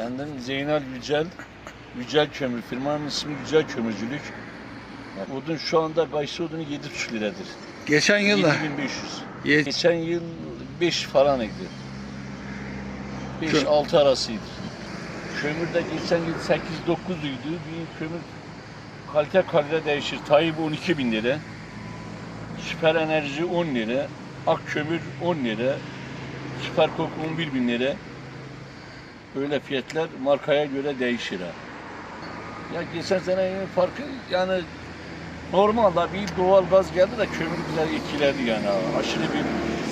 Kendim Zeynel Yücel. Yücel Kömür. Firmanın ismi Yücel Kömürcülük. Odun şu anda kayısı odunu 7,5 liradır. Geçen yıl da 7500. Ye- Geçen yıl 5 falan idi. Kö- 5-6 arasıydı. Kömür de geçen yıl 8-9 idi. Bir kömür kalite kalite değişir. Tayyip 12 bin lira. Süper enerji 10 lira. Ak kömür 10 lira. Süper kok 11 bin lira. Böyle fiyatlar markaya göre değişir ha. Ya geçen sene farkı yani normalde bir doğal gaz geldi de kömür güzel etkiledi yani ha. Aşırı bir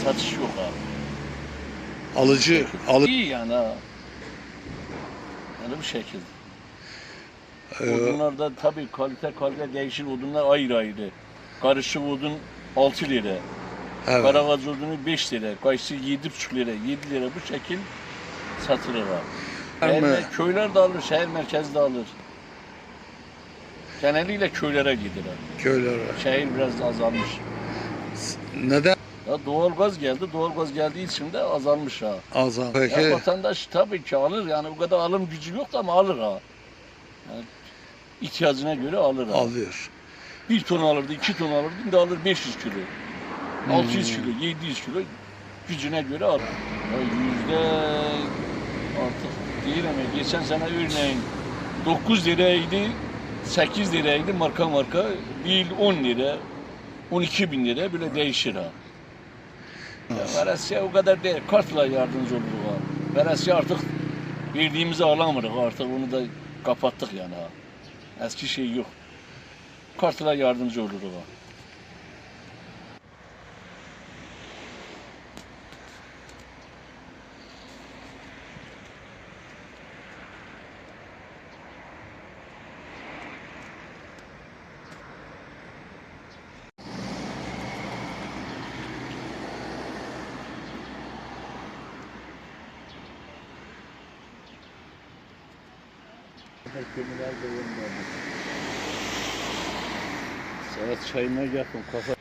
satış yok ha. alıcı alı İyi yani ha. Yani bu şekilde. Ee, Odunlarda tabii kalite kalite değişir. Odunlar ayrı ayrı. Karışık odun 6 lira. evet. Karagaz odunu 5 lira. Kayısı 7,5 lira. 7 lira bu şekil satılır mı? mer- köyler de alır, şehir merkezi de alır. Geneliyle köylere gider ha. köyler var. Şehir biraz azalmış. Neden Ya doğal gaz geldi. Doğal gaz geldiği için de azalmış ha. azal? Ya Peki vatandaş tabii ki alır yani o kadar alım gücü yok ama alır ha. Yani ihtiyacına göre alır ha. alıyor. Bir ton alırdı, iki ton alırdı, şimdi alır 500 kilo. Hmm. 600 kilo, 700 kilo gücüne göre alır. Ya yüzde artık değil ama geçen sene örneğin 9 liraydı, 8 liraydı marka marka, bir yıl 10 lira, 12 bin lira böyle değişir ha. Veresiye o kadar değil, kartla yardımcı oluruz ha. Veresiye artık verdiğimizi alamırız artık onu da kapattık yani ha. Eski şey yok. Kartla yardımcı oluruz ha. Saat çayına yakın kafa